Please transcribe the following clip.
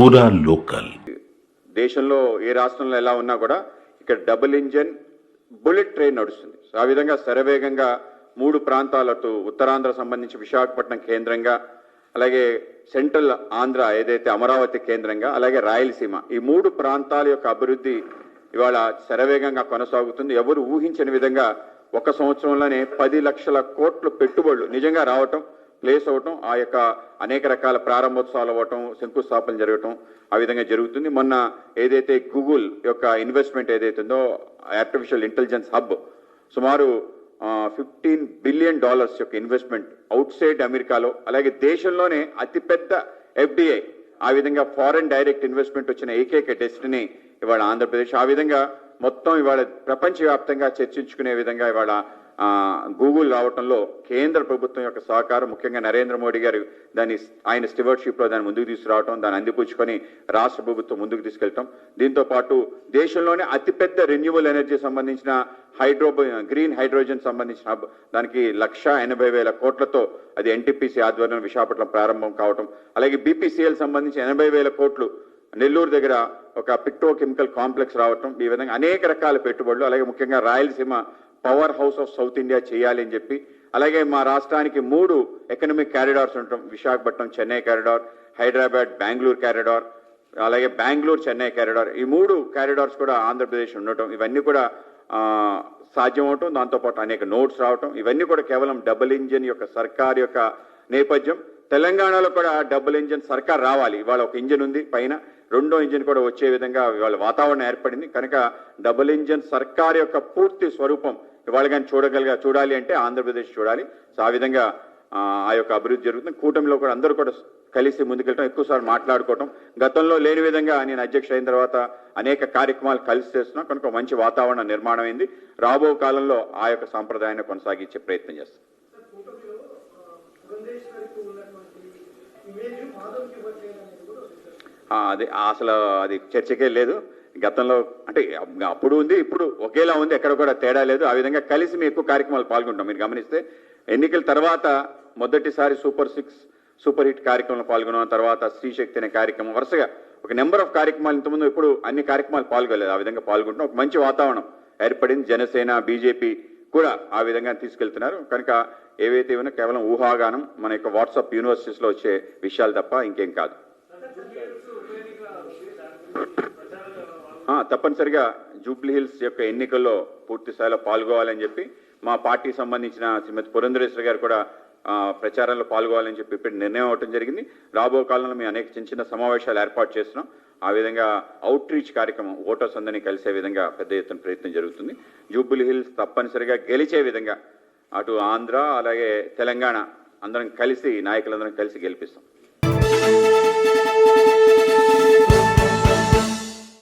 పూరా లోకల్. దేశంలో ఏ రాష్ట్రంలో ఎలా ఉన్నా కూడా ఇక్కడ డబుల్ ఇంజన్ బుల్లెట్ ట్రైన్ నడుస్తుంది. ఆ విధంగా శరవేగంగా మూడు ప్రాంతాలతో ఉత్తరాంధ్ర సంబంధించి విశాఖపట్నం కేంద్రంగా అలాగే సెంట్రల్ ఆంధ్ర ఏదైతే అమరావతి కేంద్రంగా అలాగే రాయలసీమ ఈ మూడు ప్రాంతాల యొక్క అభివృద్ధి ఇవాళ శరవేగంగా కొనసాగుతుంది. ఎవరు ఊహించని విధంగా ఒక సంవత్సరంలోనే పది లక్షల కోట్లు పెట్టుబడులు నిజంగా రావటం ప్లేస్ అవటం ఆ యొక్క అనేక రకాల ప్రారంభోత్సవాలు అవ్వటం శంకుస్థాపన జరగటం ఆ విధంగా జరుగుతుంది. మొన్న ఏదైతే గూగుల్ యొక్క ఇన్వెస్ట్మెంట్ ఏదైతే ఉందో ఆర్టిఫిషియల్ ఇంటెలిజెన్స్ హబ్ సుమారు ఫిఫ్టీన్ బిలియన్ డాలర్స్ యొక్క ఇన్వెస్ట్మెంట్ అవుట్ సైడ్ అమెరికాలో అలాగే దేశంలోనే అతిపెద్ద ఎఫ్డిఐ ఆ విధంగా ఫారెన్ డైరెక్ట్ ఇన్వెస్ట్మెంట్ వచ్చిన ఏకైక డెస్టినీ ఇవాళ ఆంధ్రప్రదేశ్. ఆ విధంగా మొత్తం ఇవాళ ప్రపంచవ్యాప్తంగా చర్చించుకునే విధంగా ఇవాళ గూగుల్ రావటంలో కేంద్ర ప్రభుత్వం యొక్క సహకారం ముఖ్యంగా నరేంద్ర మోడీ గారు దాన్ని ఆయన స్టివర్షిప్లో దాన్ని ముందుకు తీసుకురావటం దాన్ని అందిపుచ్చుకొని రాష్ట్ర ప్రభుత్వం ముందుకు తీసుకెళ్తాం దీంతో పాటు దేశంలోనే అతిపెద్ద రెన్యూవల్ ఎనర్జీ సంబంధించిన హైడ్రో గ్రీన్ హైడ్రోజన్ సంబంధించిన హబ్ దానికి లక్ష ఎనభై వేల కోట్లతో అది ఎన్టీపీసీ ఆధ్వర్యంలో విశాఖపట్నం ప్రారంభం కావటం. అలాగే బీపీసీఎల్ సంబంధించి ఎనభై వేల కోట్లు నెల్లూరు దగ్గర ఒక పిట్రోకెమికల్ కాంప్లెక్స్ రావటం. ఈ విధంగా అనేక రకాల పెట్టుబడులు అలాగే ముఖ్యంగా Rayalaseema power house of south India చేయాలి అని చెప్పి అలాగే మా రాష్ట్రానికి మూడు ఎకనమిక్ క్యారిడార్స్ ఉంటాం విశాఖపట్నం చెన్నై క్యారిడార్ హైదరాబాద్ బెంగళూరు క్యారిడార్ అలాగే బెంగళూరు చెన్నై క్యారిడార్ ఈ మూడు క్యారిడార్స్ కూడా ఆంధ్రప్రదేశ్ ఉండటం ఇవన్నీ కూడా సాధ్యం అవటం దాంతోపాటు అనేక నోట్స్ రావటం ఇవన్నీ కూడా కేవలం డబుల్ ఇంజిన్ యొక్క సర్కార్ యొక్క నేపథ్యం. తెలంగాణలో కూడా డబుల్ ఇంజిన్ సర్కార్ రావాలి ఇవాళ ఒక ఇంజిన్ ఉంది పైన రెండో ఇంజిన్ కూడా వచ్చే విధంగా ఇవాళ వాతావరణం ఏర్పడింది కనుక డబుల్ ఇంజిన్ సర్కార్ యొక్క పూర్తి స్వరూపం ఇవాళ కానీ చూడగలిగా చూడాలి అంటే ఆంధ్రప్రదేశ్ చూడాలి. సో ఆ విధంగా ఆ, యొక్క అభివృద్ధి జరుగుతుంది. కూటమిలో కూడా అందరూ కూడా కలిసి ముందుకెళ్ళటం ఎక్కువసార్లు మాట్లాడుకోవటం. గతంలో లేని విధంగా నేను అధ్యక్ష అయిన తర్వాత అనేక కార్యక్రమాలు కలిసి చేస్తున్నాం. కనుక మంచి వాతావరణ నిర్మాణం అయింది. రాబో కాలంలో ఆ యొక్క సాంప్రదాయాన్ని కొనసాగించే ప్రయత్నం చేస్తాం. అది అసలు అది చర్చకే లేదు. గతంలో అంటే అప్పుడు ఉంది ఇప్పుడు ఒకేలా ఉంది ఎక్కడ కూడా తేడా లేదు. ఆ విధంగా కలిసి మేము ఎక్కువ కార్యక్రమాలు పాల్గొంటాం. మీరు గమనిస్తే ఎన్నికల తర్వాత మొదటిసారి సూపర్ సిక్స్ సూపర్ హిట్ కార్యక్రమంలో పాల్గొన్న తర్వాత స్త్రీశక్తి అనే కార్యక్రమం వరుసగా ఒక నెంబర్ ఆఫ్ కార్యక్రమాలు ఇంతకుముందు ఇప్పుడు అన్ని కార్యక్రమాలు పాల్గొలేదు ఆ విధంగా పాల్గొంటాం ఒక మంచి వాతావరణం ఏర్పడింది. జనసేన బీజేపీ కూడా ఆ విధంగా తీసుకెళ్తున్నారు. కనుక ఏవైతే ఉన్నా కేవలం ఊహాగానం మన యొక్క వాట్సాప్ యూనివర్సిటీస్లో వచ్చే విషయాలు తప్ప ఇంకేం కాదు ఆ, తప్పనిసరిగా జూబ్లీ హిల్స్ యొక్క ఎన్నికల్లో పూర్తి స్థాయిలో పాల్గొవాలని చెప్పి మా పార్టీ సంబంధించిన శ్రీమతి పురంధరేశ్వర గారు కూడా ప్రచారంలో పాల్గొవాలని చెప్పి ఇప్పుడు నిర్ణయం అవటం జరిగింది. రాబో కాలంలో మేము అనేక చిన్న చిన్న సమావేశాలు ఏర్పాటు చేస్తున్నాం. ఆ విధంగా అవుట్ రీచ్ కార్యక్రమం ఓటర్స్ అందరినీ కలిసే విధంగా పెద్ద ఎత్తున ప్రయత్నం జరుగుతుంది. జూబ్లీ హిల్స్ తప్పనిసరిగా గెలిచే విధంగా అటు ఆంధ్ర అలాగే తెలంగాణ అందరం కలిసి నాయకులందరం కలిసి గెలిపిస్తాం.